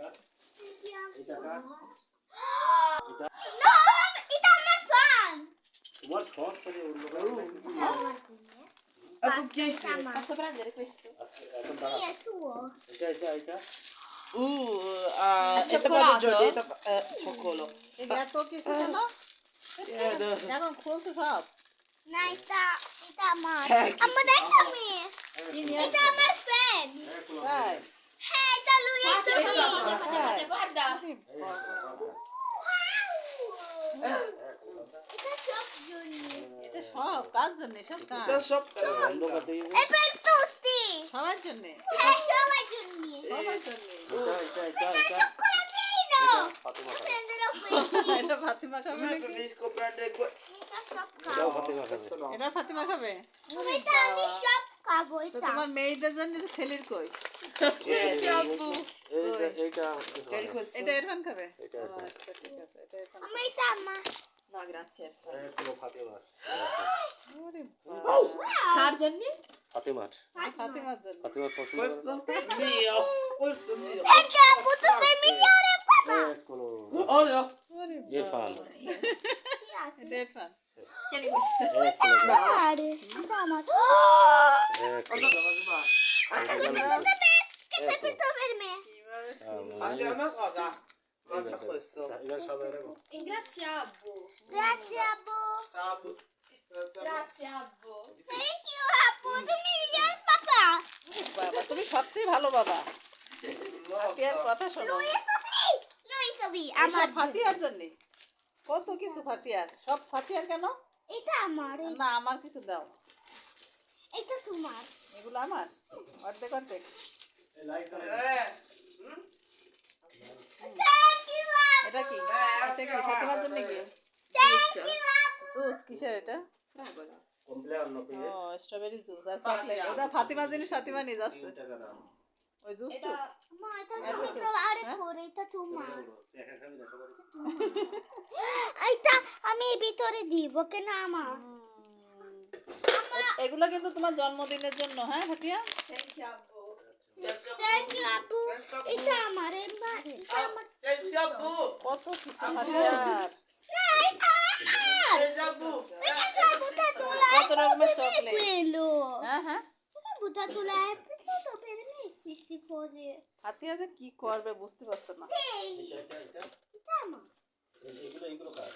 কার এটা কার No, এটা আমার ফ্যান তোমার শখ করে অন্য Ah, tu che sei? Posso prendere questo? এখন দাঁড়া কি tuo এটা এটা এটা Uh, ah, È এটা cioccolato? কত জলে এটা eh, চকোলো এত কিছু কেন এখন খুলছে সব না এটা এটা আমার হ্যাঁ, কি- আম্মা দেখো আমি কি নিয়ে এটা আমার ফ্যান তাই হ্যাঁ এটা লুই সব কার জন্য? সব সব সবার জন্য? হ্যাঁ সবার জন্য। সবার জন্য। এটা এটা এটা এটা। চকোলেটিনো ফাতেমা খাবে। এটা ফাতিমা খাবে এটা ফাতেমা খাবে। তো তোমার মেয়েদের জন্য তো ছেলের কই? এইটা এইটা এটা ইরফান খাবে? এটা। আচ্ছা ঠিক আছে এটা ইরফান আমি এটা আমার No, grazie. এগুলো ফাতেমার। ওরে বাবা। জন্য? ফাতেমার। ফাতিমার। জন্য। ফাতেমার পছন্দ করে Questo mio. Questo mio. Perché ha avuto 6 milioni papà এগুলো Oh ওরে ইরফান এটা Irfan Mangia questo. Ringrazia Abbo. Grazie Abbo. Grazie Abbo. Thank you Abbo 2 milioni papà বাবা তুমি সবচেয়ে ভালো বাবা ফাতিয়ার কথা শোনো Sophie এসব আমার ফাতিয়ার জন্য কত কিছু ফাতিয়ার সব ফাতিয়ার কেন এটা আমার না আমার কিছু দাও। এটা তোমার। এগুলো আমার? অর্ধেক অর্ধেক। এটা কি? এটা কি? জন্য কি? জুস। কিসের এটা? পেয়ে ও স্ট্রবেরি জুস। আর চকলেট ওটা ফাতিমা জিনিস ফাতিমা নিয়ে যাচ্ছে। ওই জুস তো? এটা তুমি trovare করে এটা তোমার দেখা খাবি না সবাই এটা আমি ভিতরে দিব কেন আমার এ- এগুলো কিন্তু তোমার জন্মদিনের জন্য হ্যাঁ Thank থ্যাংক ইউ আপু এটা আমার. কত কিছু কত রকমের চকলেট। হ্যাঁ হ্যাঁ। যে কি করবে বুঝতে পারছ না। এটা এটা। এটা আমার। এগুলো এগুলো কার?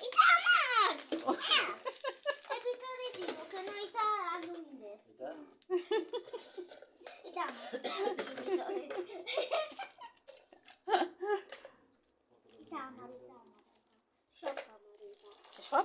এটা আমার এই ভিতরে দিব কেন এটা আগুনের এটা এটা আমার এটা আমার এটা আমার সব আমার এটা সব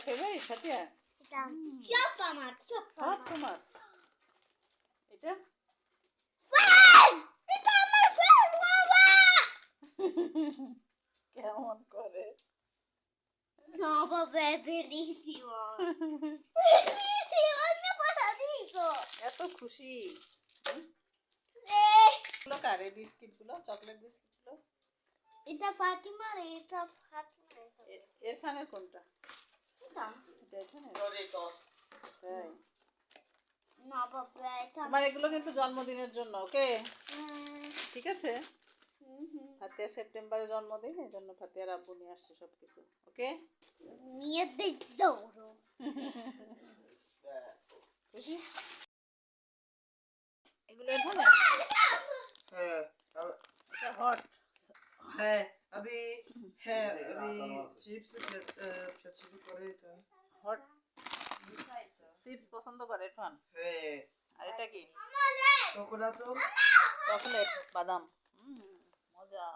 এটা ফেভারিট. Cioppa Mar, cioppa সব. তোমার এটা আমার! কেমন করে vabbè, è bellissimo. Bellissimo, il mio paradiso. এত খুশি Eh. গুলো কার বিস্কিটগুলো চকলেট বিস্কিটগুলো এটা ফাতিমা রে এটা ফাতিমা রে এ- এরখানের কোনটা তাই না বাবা এটা তোমার এগুলো কিন্তু জন্মদিনের জন্য ওকে ঠিক আছে। ফাতিয়া সেপ্টেম্বরে জন্মদিন এই জন্য ফাতিয়ার আব্বু নিয়ে আসছে সব কিছু ওকে tesoro খুশি? এগুলো এখানে. এটা hot Chips. Eh. Piacere correte. Hot chips পছন্দ করে ইরফান Eh. আর এটা কি Cioccolato. চকলেট বাদাম মজা